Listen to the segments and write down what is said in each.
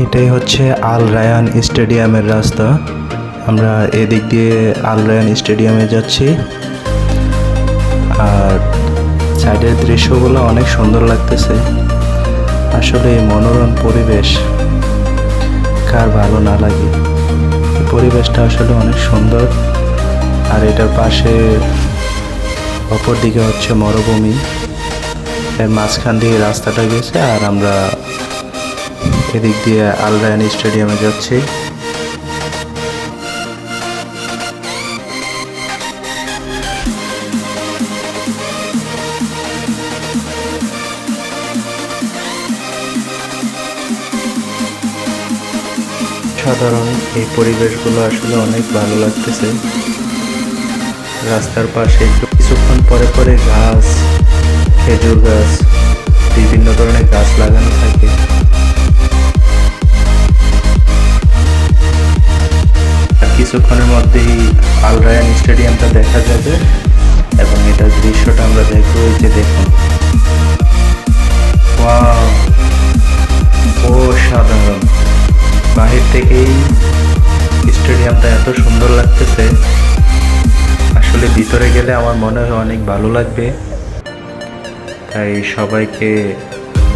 এটাই হচ্ছে আল রায়ান স্টেডিয়ামের রাস্তা। আমরা এদিক দিয়ে আল রায়ান স্টেডিয়ামে যাচ্ছি। আর সাইডের দৃশ্যগুলো অনেক সুন্দর লাগতেছে। আসলে এই মনোরম পরিবেশ, কার ভালো না লাগে। পরিবেশটা আসলে অনেক সুন্দর। আর এটার পাশে অপর দিকে হচ্ছে মরুভূমি। এর মাঝখান দিয়ে রাস্তাটা গেছে আর আমরা এদিক দিয়ে আল রায়ান স্টেডিয়ামে যাচ্ছি। সাধারণ এই পরিবেশগুলো আসলে অনেক ভালো লাগতেছে। রাস্তার পাশে কিছুক্ষণ পরে পরে গাছ, খেজুর গাছ, বিভিন্ন ধরনের গাছ লাগানো থাকে। কিছুক্ষণের মধ্যেই আলরায়ান স্টেডিয়ামটা দেখা যাবে এবং এটার দৃশ্যটা আমরা দেখব এই যে দেখুন! অসাধারণ। বাহির থেকেই স্টেডিয়ামটা এত সুন্দর লাগতেছে। আসলে ভিতরে গেলে আমার মনে হয় অনেক ভালো লাগবে। তাই সবাইকে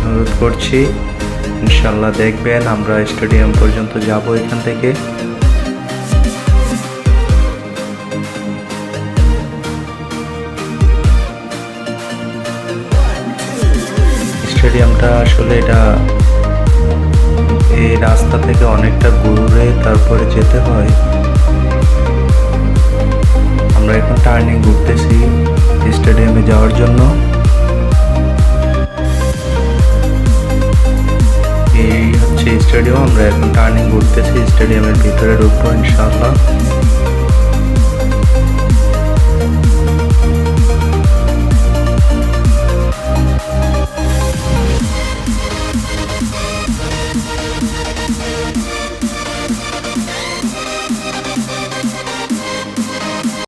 অনুরোধ করছি, ইনশাল্লাহ দেখবেন, আমরা স্টেডিয়াম পর্যন্ত যাব এখান থেকে। স্টেডিয়ামটা আসলে এটা এই রাস্তা থেকে অনেকটা ঘুরে তারপরে যেতে হয়। আমরা এখন টার্নিং ঘুরতেছি স্টেডিয়ামে যাওয়ার জন্য। এই হচ্ছে স্টেডিয়াম, আমরা এখন টার্নিং ঘুরতেছি স্টেডিয়ামের ভিতরে ঢুকবো ইনশাআল্লাহ।